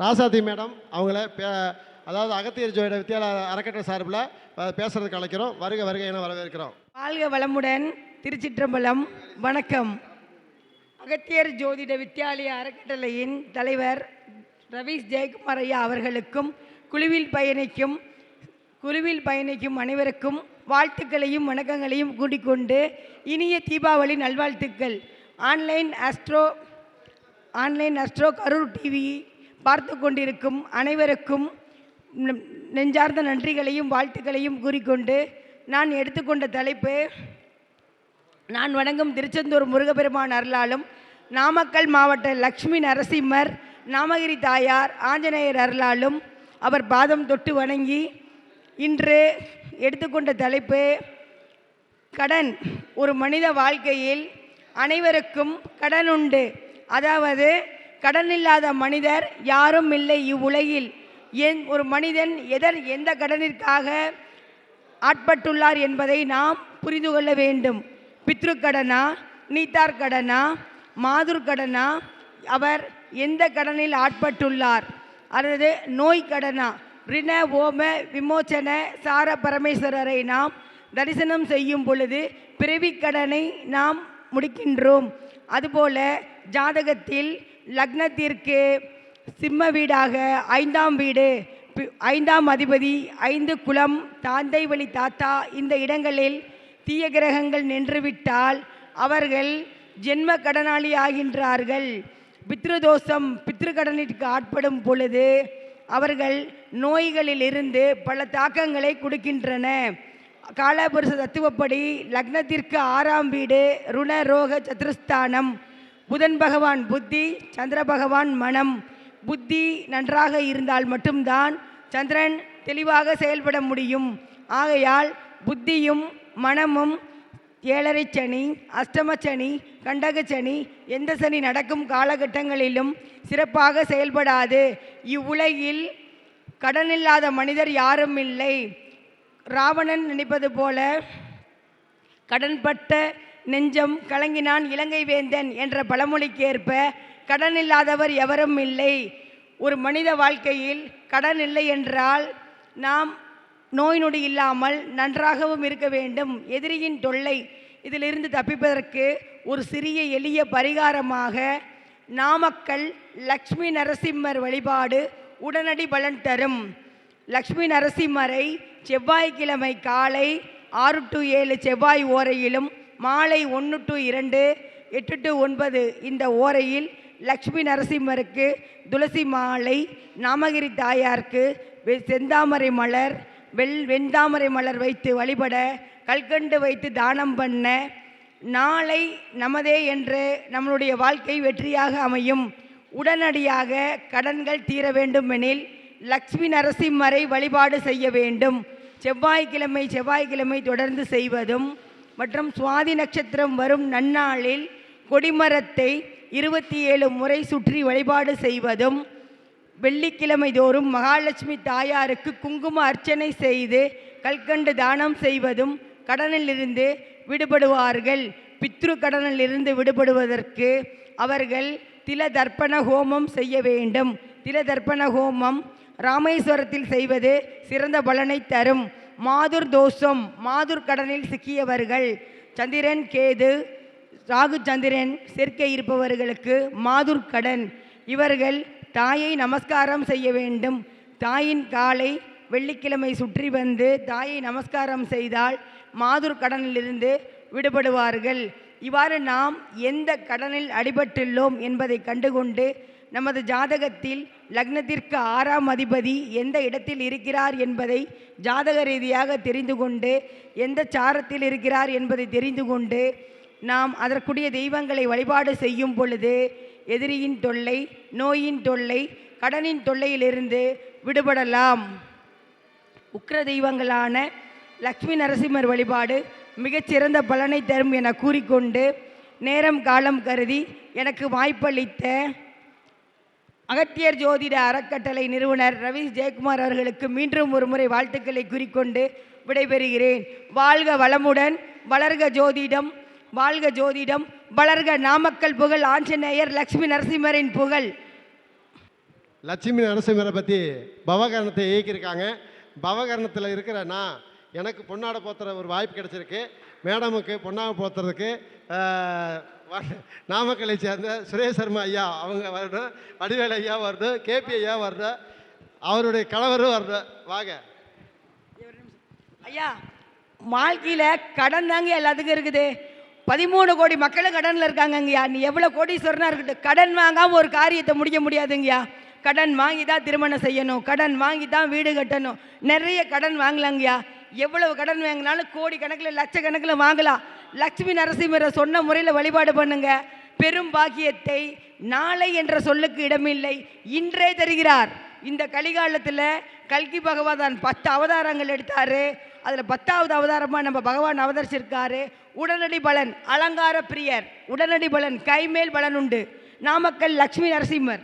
Rajadhi madam அவங்கள பே அதாவது அகத்தியர் ஜோயிட வித்தியாலய அறக்கட்டளை சார்பில் பேசுறதுக்கு அழைக்கிறோம். வருக வருக என வரவேற்கிறோம். வாழ்க வளமுடன் திருச்சிற்றம்பலம். வணக்கம். அகத்தியர் ஜோதிட வித்தியாலய அறக்கட்டளையின் தலைவர் ரவீஷ் ஜெயக்குமார் ஐயா அவர்களுக்கும் குழுவில் பயணிக்கும் குழுவில் பயணிக்கும் அனைவருக்கும் வாழ்த்துக்களையும் வணக்கங்களையும் கூட்டிக்கொண்டு இனிய தீபாவளி நல்வாழ்த்துக்கள். Online Astro online Astro Karur TV பார்த்து கொண்டிருக்கும் அனைவருக்கும் நெ- நெஞ்சார்ந்த நன்றிகளையும் வாழ்த்துக்களையும் கூறிக்கொண்டு நான் எடுத்துக்கொண்ட தலைப்பு நான் வணங்கும் திருச்செந்தூர் முருகப்பெருமான் அருளாலும் நாமக்கல் மாவட்ட லக்ஷ்மி நரசிம்மர் நாமகிரி தாயார் ஆஞ்சநேயர் அருளாலும் அவர் பாதம் தொட்டு வணங்கி இன்று எடுத்துக்கொண்ட தலைப்பு கடன். ஒரு மனித வாழ்க்கையில் அனைவருக்கும் கடன் உண்டு. அதாவது கடன் இல்லாத மனிதர் யாரும் இல்லை இவ்வுலகில். என் ஒரு மனிதன் எதர் எந்த கடனிற்காக ஆட்பட்டுள்ளார் என்பதை நாம் புரிந்து கொள்ள வேண்டும். பித்ரு கடனா நீத்தார் கடனா மாதுர் கடனா அவர் எந்த கடனில் ஆட்பட்டுள்ளார். அல்லது நோய் கடனா ரிண ஓம விமோச்சன சார பரமேஸ்வரரை நாம் தரிசனம் செய்யும் பொழுது பிறவிக்கடனை நாம் முடிக்கின்றோம். அதுபோல ஜாதகத்தில் லக்னத்திற்கு சிம்ம வீடாக ஐந்தாம் வீடு பி- ஐந்தாம் அதிபதி ஐந்து குலம் தாந்தை வழி தாத்தா இந்த இடங்களில் தீய கிரகங்கள் நின்றுவிட்டால் அவர்கள் ஜென்ம கடனாளி ஆகின்றார்கள். பித்ருதோஷம் பித்ருக்கடனிற்கு ஆட்படும் பொழுது அவர்கள் நோய்களிலிருந்து பல தாக்கங்களை கொடுக்கின்றன. காலபுருஷ தத்துவப்படி லக்னத்திற்கு ஆறாம் வீடு ருண ரோக சதுரஸ்தானம். புதன் பகவான் புத்தி சந்திர பகவான் மனம். புத்தி நன்றாக இருந்தால் மட்டும்தான் சந்திரன் தெளிவாக செயல்பட முடியும். ஆகையால் புத்தியும் மனமும் ஏழரை சனி அஷ்டம சனி கண்டக சனி எந்த சனி நடக்கும் காலகட்டங்களிலும் சிறப்பாக செயல்படாது. இவ்வுலகில் கடனில்லாத மனிதர் யாரும் இல்லை. ராவணன் நினைப்பது போல கடன்பட்ட நெஞ்சம் கலங்கினான் இலங்கை வேந்தன் என்ற பழமொழிக்கு ஏற்ப கடன் இல்லாதவர் எவரும் இல்லை. ஒரு மனித வாழ்க்கையில் கடன் இல்லை என்றால் நாம் நோய் நொடி இல்லாமல் நன்றாகவும் இருக்க வேண்டும். எதிரியின் தொல்லை இதிலிருந்து தப்பிப்பதற்கு ஒரு சிறிய எளிய பரிகாரமாக நாமக்கல் லக்ஷ்மி நரசிம்மர் வழிபாடு உடனடி பலன் தரும். லக்ஷ்மி நரசிம்மரை செவ்வாய்க்கிழமை காலை ஆறு டு ஏழு செவ்வாய் ஓரையிலும் மாலை ஒன்று டு இரண்டு எட்டு டு ஒன்பது இந்த ஓரையில் லக்ஷ்மி நரசிம்மருக்கு துளசி மாலை நாமகிரி தாயாருக்கு வெ- செந்தாமரை மலர் வெள் வெண்தாமரை மலர் வைத்து வழிபட கல்கண்டு வைத்து தானம் பண்ண நாளை நமதே என்று நம்மளுடைய வாழ்க்கை வெற்றியாக அமையும். உடனடியாக கடன்கள் தீர வேண்டுமெனில் லக்ஷ்மி நரசிம்மரை வழிபாடு செய்ய வேண்டும். செவ்வாய்க்கிழமை செவ்வாய்க்கிழமை தொடர்ந்து செய்வதும் மற்றும் சுவாதி நட்சத்திரம் வரும் நன்னாளில் கொடிமரத்தை இருபத்தி ஏழு முறை சுற்றி வழிபாடு செய்வதும் வெள்ளிக்கிழமை தோறும் மகாலட்சுமி தாயாருக்கு குங்கும அர்ச்சனை செய்து கல்கண்டு தானம் செய்வதும் கடனிலிருந்து விடுபடுவார்கள். பித்ரு கடனிலிருந்து விடுபடுவதற்கு அவர்கள் தில தர்ப்பண ஹோமம் செய்ய வேண்டும். தில தர்ப்பண ஹோமம் ராமேஸ்வரத்தில் செய்வது சிறந்த பலனை தரும். மாதுர் தோஷம் மாதுர் கடனில் சிக்கியவர்கள் சந்திரன் கேது ராகு சந்திரன் சேர்க்கை இருப்பவர்களுக்கு மாதுர் கடன். இவர்கள் தாயை நமஸ்காரம் செய்ய வேண்டும். தாயின் காலை வெள்ளிக்கிழமை சுற்றி வந்து தாயை நமஸ்காரம் செய்தால் மாதுர் கடனிலிருந்து விடுபடுவார்கள். இவ்வாறு நாம் எந்த கடனில் அடிபட்டுள்ளோம் என்பதை கண்டுகொண்டு நமது ஜாதகத்தில் லக்னத்திற்கு ஆறாம் அதிபதி எந்த இடத்தில் இருக்கிறார் என்பதை ஜாதக ரீதியாக தெரிந்து கொண்டு எந்த சாரத்தில் இருக்கிறார் என்பதை தெரிந்து கொண்டு நாம் அதற்குரிய தெய்வங்களை வழிபாடு செய்யும் பொழுது எதிரியின் தொல்லை நோயின் தொல்லை கடனின் தொல்லையிலிருந்து விடுபடலாம். உக்ர தெய்வங்களான லக்ஷ்மி நரசிம்மர் வழிபாடு மிகச்சிறந்த பலனை தரும் என கூறிக்கொண்டு நேரம் காலம் கருதி எனக்கு வாய்ப்பளித்த அகத்தியர் ஜோதிட அறக்கட்டளை நிறுவனர் ரவி ஜெயக்குமார் அவர்களுக்கு மீண்டும் ஒரு முறை வாழ்த்துக்களை குறிக்கொண்டு விடைபெறுகிறேன். வாழ்க வளமுடன் வளர்க ஜோதிடம் வாழ்க ஜோதிடம் வளர்க நாமக்கல் புகழ் ஆஞ்சநேயர் லக்ஷ்மி நரசிம்மரின் புகழ். லட்சுமி நரசிம்மரை பற்றி பவகரணத்தை இயக்கியிருக்காங்க. பவகரணத்தில் இருக்கிற நான் எனக்கு பொன்னாடை போத்துற ஒரு வாய்ப்பு கிடைச்சிருக்கு. மேடமுக்கு பொன்னாடை போத்துறதுக்கு ஆஹ், நாமக்கலை சேர்ந்த சுரேஷ் சர்மா ஐயா அவங்க வரணும் வடிவேல் ஐயா வருது கேபி ஐயா வருது அவருடைய கணவரும் வருது. வாங்க. ஐயா வாழ்க்கையில் கடன் தாங்க எல்லாத்துக்கும் இருக்குது. பதிமூணு கோடி மக்களும் கடனில் இருக்காங்கங்கய்யா. நீ எவ்வளோ கோடீஸ்வரனாக இருக்கட்டும் கடன் வாங்காமல் ஒரு காரியத்தை முடிக்க முடியாதுங்கய்யா. கடன் வாங்கி தான் திருமணம் செய்யணும் கடன் வாங்கி தான் வீடு கட்டணும் நிறைய கடன் வாங்கலாங்கய்யா. எவ்வளவு கடன் வாங்கினாலும் கோடி கணக்கில் லட்சக்கணக்கில் வாங்கலாம். லட்சுமி நரசிம்மரை சொன்ன முறையில் வழிபாடு பண்ணுங்க. பெரும் பாக்கியத்தை நாளை என்ற சொல்லுக்கு இடமில்லை இன்றே தருகிறார். இந்த கலிகாலத்தில் கல்கி பகவான் பத்து அவதாரங்கள் எடுத்தாரு. அதில் பத்தாவது அவதாரமாக நம்ம பகவான் அவதரிச்சிருக்காரு. உடனடி பலன் அலங்கார பிரியர். உடனடி பலன் கைமேல் பலன் உண்டு. நாமக்கல் லக்ஷ்மி நரசிம்மர்.